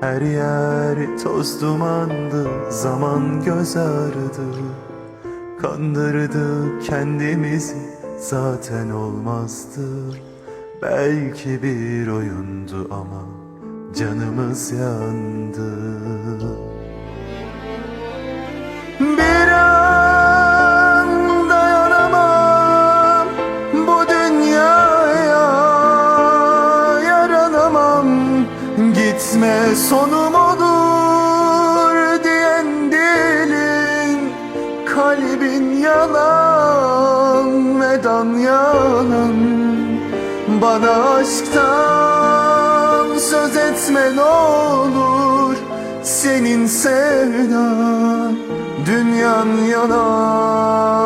Her yer toz dumandı, zaman göz ağrıdı Kandırdı kendimizi, zaten olmazdı. Belki bir oyundu ama canımız yandı Gitme sonum olur diyen dilin. Kalbin yalan medan yalan Bana aşktan söz etme ne olur. Senin sevdan dünyan yalan